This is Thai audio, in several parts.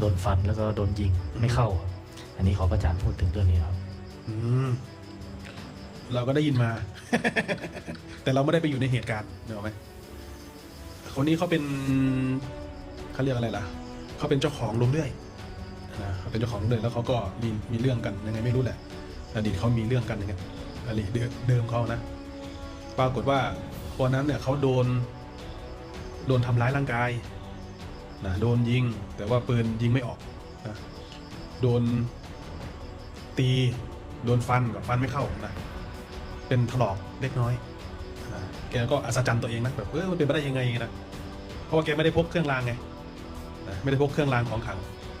โดนฟันแล้วก็โดนยิงไม่เข้าครับอันนี้ขอพระอาจารย์พูดถึงเรื่องนี้ครับ อืมเราก็ได้ยินมา แต่เราไม่ได้ไปอยู่ในเหตุการณ์เนกอะไหมคนนี้เขาเป็นเขาเรียกอะไรล่ะเขาเป็นเจ้าของโรงเรื่อยนะเขาเป็นเจ้าของโรงเรื่อยแล้วเขาก็มีมีเรื่องกันยังไงไม่รู้แหละอดีตเขามีเรื่องกันอย่างเงี้ยอดีตเดิมเดิมเขานะปรากฏว่าวันนั้นเนี่ยเขาโดน โดนทำร้ายร่างกาย นะโดนยิงแต่ว่าปืนยิงไม่ออกนะโดนตีโดนฟันกับฟันไม่เข้านะเป็นถลอกเล็กน้อยนะแกก็อัศจรรย์ตัวเองนะแบบเออมันเป็นไปได้ยังไงนะเพราะว่าแกไม่ได้พกเครื่องรางไงนะไม่ได้พกเครื่องรางของขลัง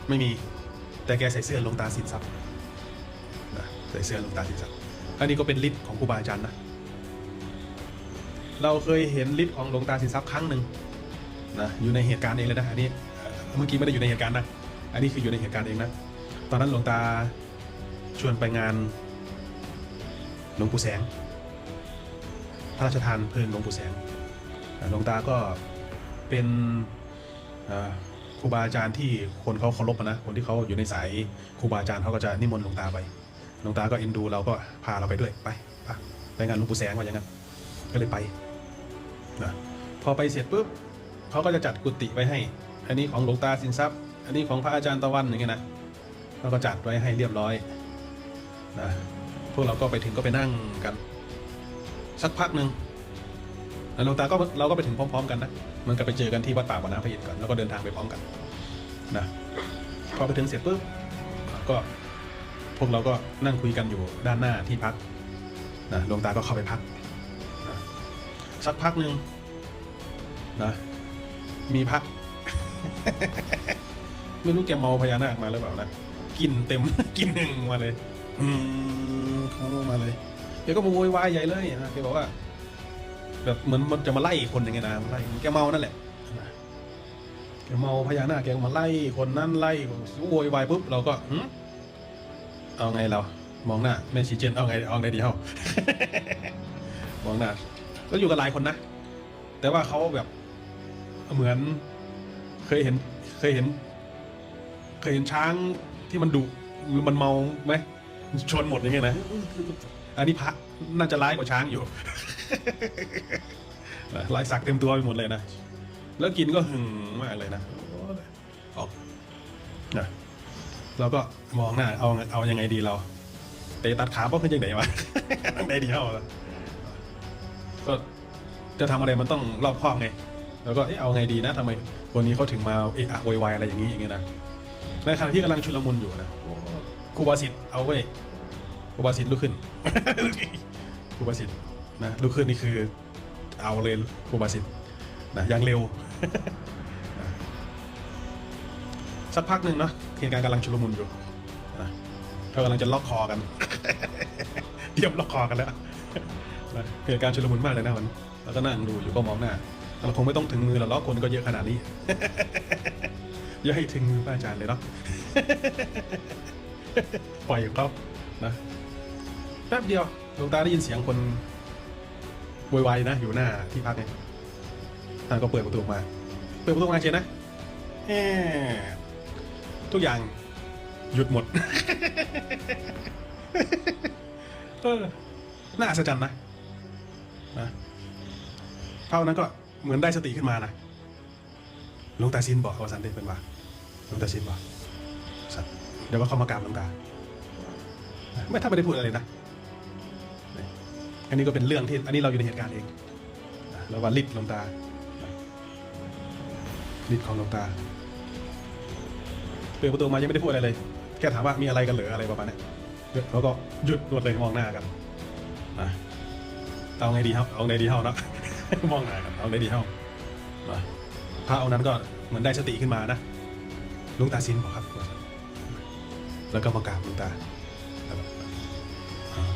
ไม่มีแต่แกใส่เสื้อลงตาสินทรัพย์นะใส่เสื้อลงตาสินทรัพย์อันนี้ก็เป็นฤทธิ์ของครูบาอาจารย์นะเราเคยเห็นฤทธิ์ของหลวงตาสินทรัพย์ครั้งหนึ่ง นะอยู่ในเหตุการณ์เองเลยนะอันนี้เมื่อกี้ไม่ได้อยู่ในเหตุการณ์นะอันนี้คืออยู่ในเหตุการณ์เองนะตอนนั้นหลวงตาชวนไปงานหลวงปู่แสง พระราชทานเพลิงหลวงปู่แสงหลวงตาก็เป็นครูบาอาจารย์ที่คนเขาเคารพนะคนที่เขาอยู่ในสายครูบาอาจารย์เขาก็จะนิมนต์หลวงตาไปหลวงตาก็เอ็นดูเราก็พาเราไปด้วยไปไปงานหลวงปู่แสงว่าอย่างนั้นก็เลยไปนะพอไปเสร็จปุ๊บ เขาก็จะจัดกุฏิไว้ให้ อันนี้ของหลวงตาสินทรัพย์ อันนี้ของพระอาจารย์ตะวันอย่างเงี้ยนะเราก็จัดไว้ให้เรียบร้อยนะพวกเราก็ไปถึงก็ไปนั่งกัน สักพักหนึ่งหลวงตาก็เราก็ไปถึงพร้อม ๆ กันนะเหมันก็ไปเจอกันที่วัดป่าบ่อน้ำพระอินทร์ก่อนแล้วก็เดินทางไปพร้อมกันนะพอไปถึงเสร็จปุ๊บก็พวกเราก็นั่งคุยกันอยู่ด้านหน้าที่พักนะหลวงตาก็เข้าไปพักนะสักพักหนึ่งนะ มีพระ ไม่รู้แกเมาพญานาคมาหรือเปล่านะกินเต็ม กินหนึ่งมาเลย อืมเขามาเลยแกก็มาโวยวายใหญ่เลยนะแกบอกว่า แบบเหมือนมันจะมาไล่คนอย่างเงี้ยนะมาไล่แกเมานั่นแหละแกเมาพญานาคแกมาไล่คนนั้นไล่โวยวายปุ๊บเราก็หึเอาไงเรา มองหน้าแม่ชีเจนเอาไงเอาไงดีเฮามองหน้าก็อยู่กับหลายคนนะ แต่ว่าเขาแบบ เหมือนเคยเห็นเคยเห็น เคยเห็นช้างที่มันดุหรือมันเมาไหมชนหมดอย่างเงี้ยนะอันนี้พระน่าจะร้ายกว่าช้างอยู่ลายสักเต็มตัวไปหมดเลยนะแล้วกินก็หึงมากเลยนะออกนะเราก็มองหน้าเอาเอายังไงดีเราเตะตัดขาป้องขึ้นยังไงวะในเดียวก็จะทำอะไรมันต้องรอบคอบไง แล้วก็เอ๊ะเอาไงดีนะทำไมคนนี้เขาถึงมาเอะอะโวยวายอะไรอย่างนี้อย่างเงี้ยนะในขณะที่กำลังชุลมุนอยู่นะครูบาสิทธิ์เอาเว้ยครูบาสิทธิ์ลุกขึ้น ครูบาสิทธิ์นะลุกขึ้นนี่คือ เอาเลยครูบาสิทธิ์นะอยังเร็ว สักพักหนึ่งเนาะเหตุการณ์กำลังชุลมุนอยู่นะเขากำลังจะล็อกคอกันเตรียมล็อกคอกันแล้วเหตุการณ์ชุลมุนมากเลยนะมันแล้วก็นั่งดูอยู่ก็มองหน้า เราคงไม่ต้องถึงมือหรอกเนาะคนก็เยอะขนาดนี้ อย่าให้ถึงมือพระอาจารย์เลยเนาะปล่อยเขานะแป๊บเดียวหลวงตาได้ยินเสียงคนโวยวายนะ อยู่หน้าที่พักเนี่ยท่านก็เปิดประตูมา เปิดประตูมาเชนนะแหมทุกอย่างหยุดหมดน่าอัศจรรย์นะนะเท่านั้นก็ เหมือนได้สติขึ้นมานะหลวงตาซินบอกว่าสันเด็เป็นว่าหลวงตาซินบอกสันเดี๋ยวก็เขามากราบหลวงตา ไม่ถ้าไม่ได้พูดอะไรนะอันนี้ก็เป็นเรื่องที่อันนี้เราอยู่ในเหตุการณ์เองนะแล้วว่าฤทธิ์หลวงตาฤทธิ์ของหลวงตาเปิดประตูมายังไม่ได้พูดอะไรเลย แค่ถามว่ามีอะไรกันเหรืออะไรประมาณนี้ยแล้วก็หยุดรวดเลยมองหน้ากันนะเอาไงดีครับ เอาไงดีเท่านะ มองหน้ากันเอาไงดีเท่าพระองค์นั้นก็เหมือนได้สติขึ้นมานะลุงตาซินบอกครับ แล้วก็มากราบลวงตา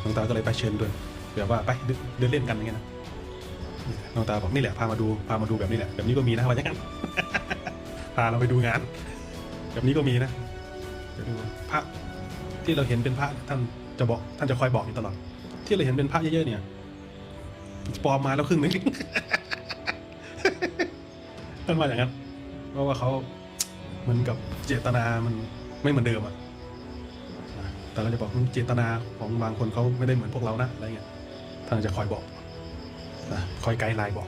ลวงตาก็เลยไปเชิญด้วยแบบว่าไปเดินเล่นกันอย่างเงี้ยนะลวงตาบอกนี่แหละพามาดูพามาดูแบบนี้แหละแบบนี้ก็มีนะว่าอย่างนั้นพาเราไปดูงาน แบบนี้ก็มีนะเดี๋ยวดูพระที่เราเห็นเป็นพระท่านจะบอกท่านจะคอยบอกอยู่ตลอด ที่เราเห็นเป็นพระเยอะๆเนี่ย ปลอมมาแล้วครึ่งหนึงท่นว่าอย่างนั้น เพราะว่าเขาเหมันกับเจตนามันไม่เหมือนเดิมอะนะแต่เราจะบอกเจตนาของบางคนเขาไม่ได้เหมือนพวกเรานะอะไรเงี้ยท่านจะคอยบอกนะคอยไกด์ไลน์บอก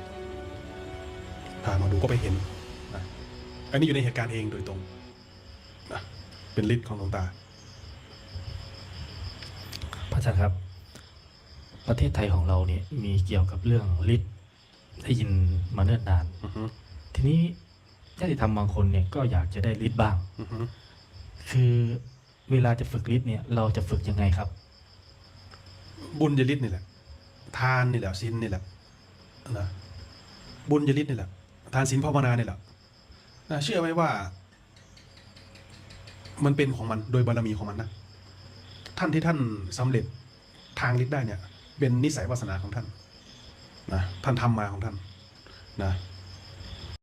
พามาดูก็ไปเห็นนะอันนี้อยู่ในเหตุการณ์เองโดยตรงนะเป็นฤทธิ์ของหลวงตา พระอาจารย์ครับ ประเทศไทยของเราเนี่ยมีเกี่ยวกับเรื่องฤทธิ์ได้ยินมาเนิ่นนาน อือฮึทีนี้ญาติธรรมบางคนเนี่ยก็อยากจะได้ฤทธิ์บ้าง อือฮึคือเวลาจะฝึกฤทธิ์เนี่ยเราจะฝึกยังไงครับ บุญยฤทธิ์นี่แหละ ทานนี่แหละศีลนี่แหละนะบุญยฤทธิ์นี่แหละ ทานศีลภาวนานี่แหละนะเชื่อไหมว่า มันเป็นของมันโดยบารมีของมันนะท่านที่ท่านสำเร็จทางฤทธิ์ได้เนี่ย เป็นนิสัยวาสนาของท่านนะท่านทำมาของท่านนะ